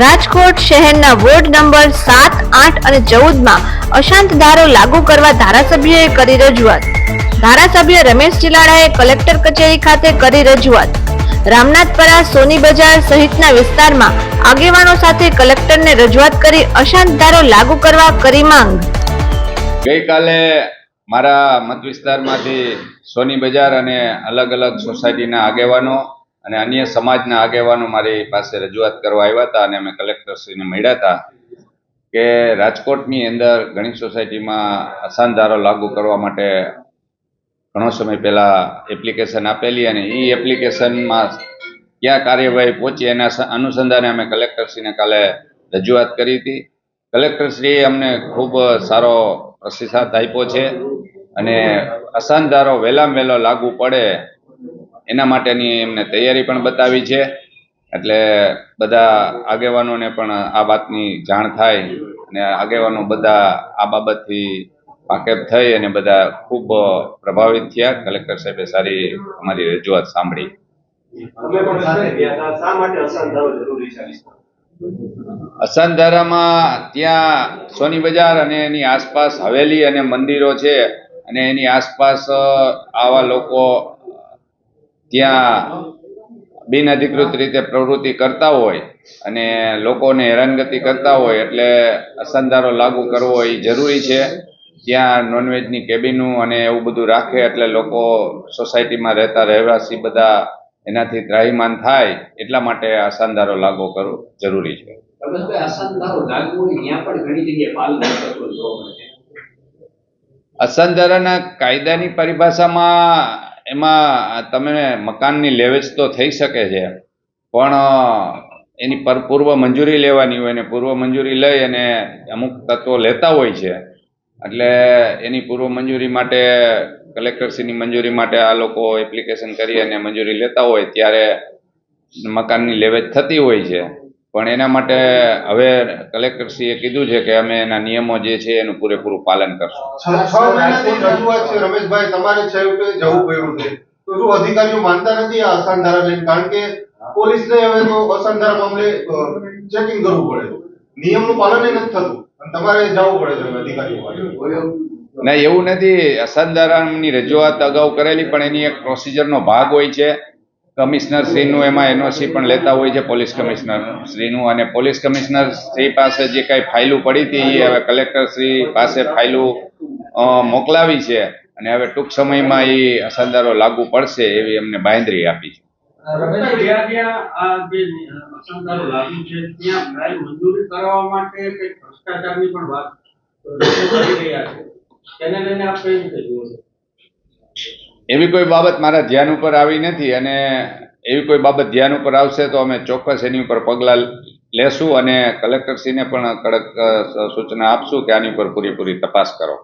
રાજકોટ શહેરના ward number સાત, આઠ અને ચૌદમાં અશાંત ધારો લાગુ કરવા ધારાસભ્યએ કરી રજૂઆત. ધારાસભ્ય રમેશ ચિલાડાએ કલેક્ટર કચેરી ખાતે કરી રજૂઆત. રામનાથપરા, સોની બજાર સહિતના વિસ્તારમાં આગેવાનો સાથે કલેક્ટરને રજૂઆત કરી અશાંત ધારો લાગુ કરવા કરી માંગ. ગઈકાલે મારા મત વિસ્તારમાંથી સોની બજાર અને અલગ અલગ સોસાયટીના આગેવાનો અને અન્ય સમાજના આગેવાનો મારી પાસે રજૂઆત કરવા આવ્યા હતા અને અમે કલેક્ટરશ્રીને મળ્યા હતા કે રાજકોટની અંદર ઘણી સોસાયટીમાં અસાનધારો લાગુ કરવા માટે ઘણો સમય પહેલા એપ્લિકેશન આપેલી અને એ એપ્લિકેશનમાં ક્યાં કાર્યવાહી પહોંચી એના અનુસંધાને અમે કલેક્ટરશ્રીને કાલે રજૂઆત કરી હતી. કલેક્ટરશ્રીએ અમને ખૂબ સારો પ્રતિસાદ આપ્યો છે અને અસાનધારો વહેલામાં વહેલો લાગુ પડે એના માટેની એમને તૈયારી પણ બતાવી છે. એટલે બધા આગેવાનોને પણ આ વાતની જાણ થાય અને આગેવાનો બધા આ બાબતથી વાકેફ થઈ અને બધા ખૂબ પ્રભાવિત થયા. કલેક્ટર સાહેબે સારી અમારી રજૂઆત સાંભળી. અસાનધારામાં ત્યાં સોની બજાર અને એની આસપાસ હવેલી અને મંદિરો છે અને એની આસપાસ આવા લોકો ત્યાં બિનઅધિકૃત રીતે પ્રવૃત્તિ કરતા હોય અને લોકોને હેરાનગતિ કરતા હોય એટલે અસંધારો લાગુ કરવો એ જરૂરી છે. ત્યાં નોનવેજની કેબિનું અને એવું બધું રાખે એટલે લોકો સોસાયટીમાં રહેતા રહેવાસી બધા એનાથી ત્રાહીમાન થાય એટલા માટે અસાનધારો લાગુ કરવો જરૂરી છે. રમેશભાઈ અસાનધારો લાગુ હોય ત્યાં પણ ઘણી જગ્યાએ પાલન ન થતું જોવા મળે છે. અસાનધારાના કાયદાની પરિભાષામાં એમાં તમે મકાનની લેવેચ તો થઈ શકે છે, પણ એની પર પૂર્વ મંજૂરી લેવાની હોય અને પૂર્વ મંજૂરી લઈ અને અમુક તત્વો લેતા હોય છે. એટલે એની પૂર્વ મંજૂરી માટે કલેક્ટરશ્રીની મંજૂરી માટે આ લોકો એપ્લિકેશન કરી અને મંજૂરી લેતા હોય ત્યારે મકાનની લેવેચ થતી હોય છે. પણ એના માટે હવે કલેક્ટરશ્રીએ કીધું છે કે અમે એના નિયમો જે છે એનું પૂરેપૂરું પાલન કરશું. છ રજૂઆત છે રમેશભાઈ તમારે છેવટે જવું પડ્યું છે? તો શું અધિકારીઓ માનતા નથી આ અસાનધારા લઈને? કારણ કે પોલીસને હવે તો અસાનધારા મામલે ચેકિંગ કરવું પડે. નિયમનું પાલન નથી થતું. અને તમારે જવું પડે છે અધિકારીઓ ના એવું નથી. અસાધારણની રજૂઆત અગાઉ કરેલી પણ એની એક પ્રોસિજરનો ભાગ હોય છે. કમિશનર શ્રીનું એમાં એનઓસી પણ લેતા હોય છે, પોલીસ કમિશનર શ્રીનું. અને પોલીસ કમિશનર શ્રી પાસે જે કાંઈ ફાઇલું પડી હતી, એ હવે કલેક્ટર શ્રી પાસે ફાઇલું મોકલાવી છે. અને હવે ટૂંક સમયમાં એ અસરદારો લાગુ પડશે એવી એમને બાંધરી આપી છે. તેને લઈને આપ કઈ રીતે જુઓ છો? એવી કોઈ બાબત મારા ધ્યાન ઉપર આવી નથી અને એવી કોઈ બાબત ધ્યાન ઉપર આવશે તો અમે ચોક્કસ એની ઉપર પગલાં લેશું અને કલેક્ટરશ્રીને પણ કડક સૂચના આપશું કે આની ઉપર પૂરેપૂરી તપાસ કરો.